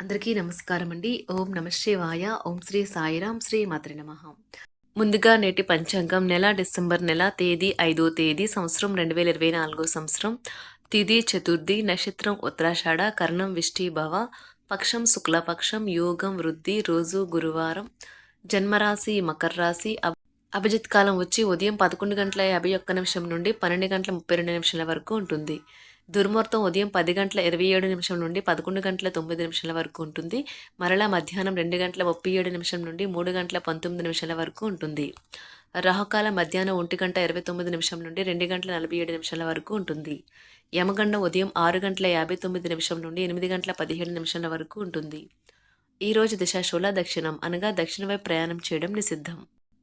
అందరికీ నమస్కారం అండి ఓం నమ శివాయ. ఓం శ్రీ సాయిరాం శ్రీ మాత్రి నమ. ముందుగా నేటి పంచాంగం నెల డిసెంబర్ నెల తేదీ ఐదో తేదీ సంవత్సరం రెండు వేల ఇరవై నాలుగో సంవత్సరం. తిథి చతుర్థి నక్షత్రం ఉత్తరాషాఢ కర్ణం విష్టిభవ పక్షం శుక్లపక్షం యోగం వృద్ధి రోజు గురువారం. జన్మరాశి మకర రాశి అబ్- అభిజిత్ కాలం వచ్చి ఉదయం పదకొండు గంటల యాభై ఒక్క నిమిషం నుండి పన్నెండు గంటల ముప్పై రెండు నిమిషాల వరకు ఉంటుంది. దుర్ముహూర్తం ఉదయం పది గంటల ఇరవై ఏడు నిమిషం నుండి పదకొండు గంటల తొమ్మిది నిమిషాల వరకు ఉంటుంది. మరలా మధ్యాహ్నం రెండు గంటల ముప్పై ఏడు నిమిషం నుండి మూడు గంటల పంతొమ్మిది నిమిషాల వరకు ఉంటుంది. రాహుకాల మధ్యాహ్నం ఒంటి గంట ఇరవై తొమ్మిది నిమిషం నుండి రెండు గంటల నలభై ఏడు నిమిషాల వరకు ఉంటుంది. యమగండం ఉదయం ఆరు గంటల యాభై తొమ్మిది నిమిషం నుండి ఎనిమిది గంటల పదిహేడు నిమిషాల వరకు ఉంటుంది. ఈరోజు దిశాశూల దక్షిణం అనగా దక్షిణ వైపు ప్రయాణం చేయడం నిషిద్ధం.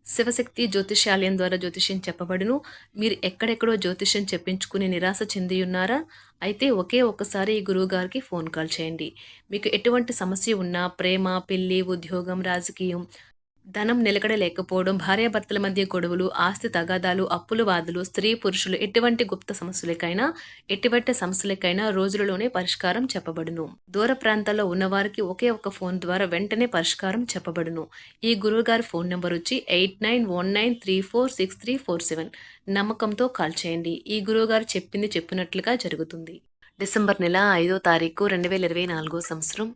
శివశక్తి జ్యోతిష్యాలయం ద్వారా జ్యోతిష్యం చెప్పబడును. మీరు ఎక్కడెక్కడో జ్యోతిష్యం చెప్పించుకుని నిరాశ చెంది ఉన్నారా అయితే ఒకే ఒక్కసారి ఈ గురువు గారికి ఫోన్ కాల్ చేయండి. మీకు ఎటువంటి సమస్య ఉన్నా ప్రేమ పెళ్ళి ఉద్యోగం రాజకీయం ధనం నిలకడ లేకపోవడం భార్యాభర్తల మధ్య గొడవలు ఆస్తి తగాదాలు అప్పులు బాధలు స్త్రీ పురుషులు ఎటువంటి గుప్త సమస్యలకైనా ఎటువంటి సమస్యలకైనా రోజులలోనే పరిష్కారం చెప్పబడును. దూర ప్రాంతాల్లో ఉన్నవారికి ఒకే ఒక ఫోన్ ద్వారా వెంటనే పరిష్కారం చెప్పబడును. ఈ గురువుగారి ఫోన్ నెంబర్ వచ్చి eight nine one nine three four six three four seven. నమ్మకంతో కాల్ చేయండి. ఈ గురువుగారు చెప్పింది చెప్పినట్లుగా జరుగుతుంది. డిసెంబర్ నెల ఐదో తారీఖు రెండు వేల ఇరవై నాలుగో సంవత్సరం.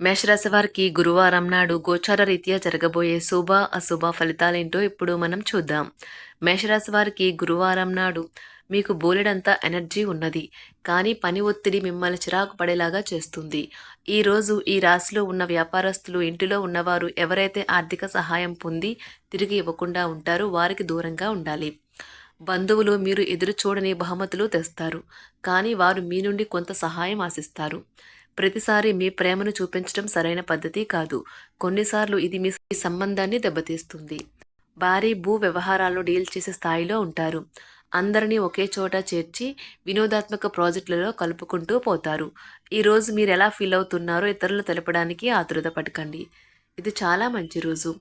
మేషరాశి వారికి గురువారం నాడు గోచార రీత్యా జరగబోయే శుభ అశుభ ఫలితాలేంటో ఇప్పుడు మనం చూద్దాం. మేషరాశి వారికి గురువారం నాడు మీకు బోలెడంత ఎనర్జీ ఉన్నది. కానీ పని ఒత్తిడి మిమ్మల్ని చిరాకు పడేలాగా చేస్తుంది. ఈరోజు ఈ రాశిలో ఉన్న వ్యాపారస్తులు ఇంటిలో ఉన్నవారు ఎవరైతే ఆర్థిక సహాయం పొంది తిరిగి ఇవ్వకుండా ఉంటారో వారికి దూరంగా ఉండాలి. బంధువులు మీరు ఎదురు చూడని బహుమతులు తెస్తారు. కానీ వారు మీ నుండి కొంత సహాయం ఆశిస్తారు. ప్రతిసారి మీ ప్రేమను చూపించడం సరైన పద్ధతి కాదు. కొన్నిసార్లు ఇది మీ సంబంధాన్ని దెబ్బతీస్తుంది. భారీ భూ వ్యవహారాల్లో డీల్ చేసే స్థాయిలో ఉంటారు. అందరినీ ఒకే చోట చేర్చి వినోదాత్మక ప్రాజెక్టులలో కలుపుకుంటూ పోతారు. ఈరోజు మీరు ఎలా ఫీల్ అవుతున్నారో ఇతరులు తెలపడానికి ఆతురత పడకండి. ఇది చాలా మంచి రోజు.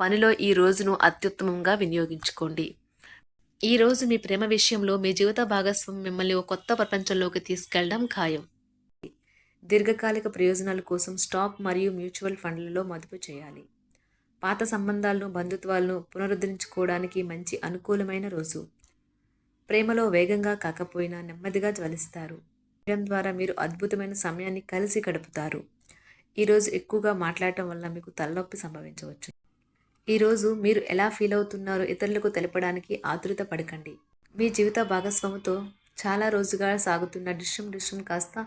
పనిలో ఈ రోజును అత్యుత్తమంగా వినియోగించుకోండి. ఈ రోజు మీ ప్రేమ విషయంలో మీ జీవిత భాగస్వామి మిమ్మల్ని ఒక కొత్త ప్రపంచంలోకి తీసుకెళ్ళడం ఖాయం. దీర్ఘకాలిక ప్రయోజనాల కోసం స్టాక్ మరియు మ్యూచువల్ ఫండ్లలో మదుపు చేయాలి. పాత సంబంధాలను బంధుత్వాలను పునరుద్ధరించుకోవడానికి మంచి అనుకూలమైన రోజు. ప్రేమలో వేగంగా కాకపోయినా నెమ్మదిగా జ్వలిస్తారు. చేయడం ద్వారా మీరు అద్భుతమైన సమయాన్ని కలిసి గడుపుతారు. ఈరోజు ఎక్కువగా మాట్లాడటం వల్ల మీకు తలనొప్పి సంభవించవచ్చు. ఈరోజు మీరు ఎలా ఫీల్ అవుతున్నారో ఇతరులకు తెలపడానికి ఆతురత పడకండి. మీ జీవిత భాగస్వామితో చాలా రోజుగా సాగుతున్న డిష్యం డిష్యం కాస్త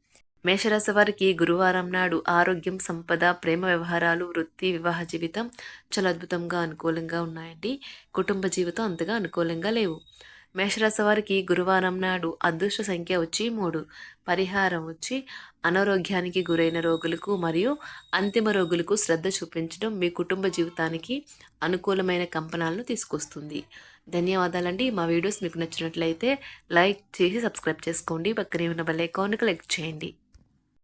మేషరాశి వారికి గురువారం నాడు ఆరోగ్యం సంపద ప్రేమ వ్యవహారాలు వృత్తి వివాహ జీవితం చాలా అద్భుతంగా అనుకూలంగా ఉన్నాయండి. కుటుంబ జీవితం అంతగా అనుకూలంగా లేవు. మేషరాశి వారికి గురువారం నాడు అదృష్ట సంఖ్య వచ్చి మూడు. పరిహారం వచ్చి అనారోగ్యానికి గురైన రోగులకు మరియు అంతిమ రోగులకు శ్రద్ధ చూపించడం మీ కుటుంబ జీవితానికి అనుకూలమైన కంపనాలను తీసుకొస్తుంది. ధన్యవాదాలండి. మా వీడియోస్ మీకు నచ్చినట్లయితే లైక్ చేసి సబ్స్క్రైబ్ చేసుకోండి. పక్కనే ఉన్న బెల్ ఐకాన్కి క్లిక్ చేయండి.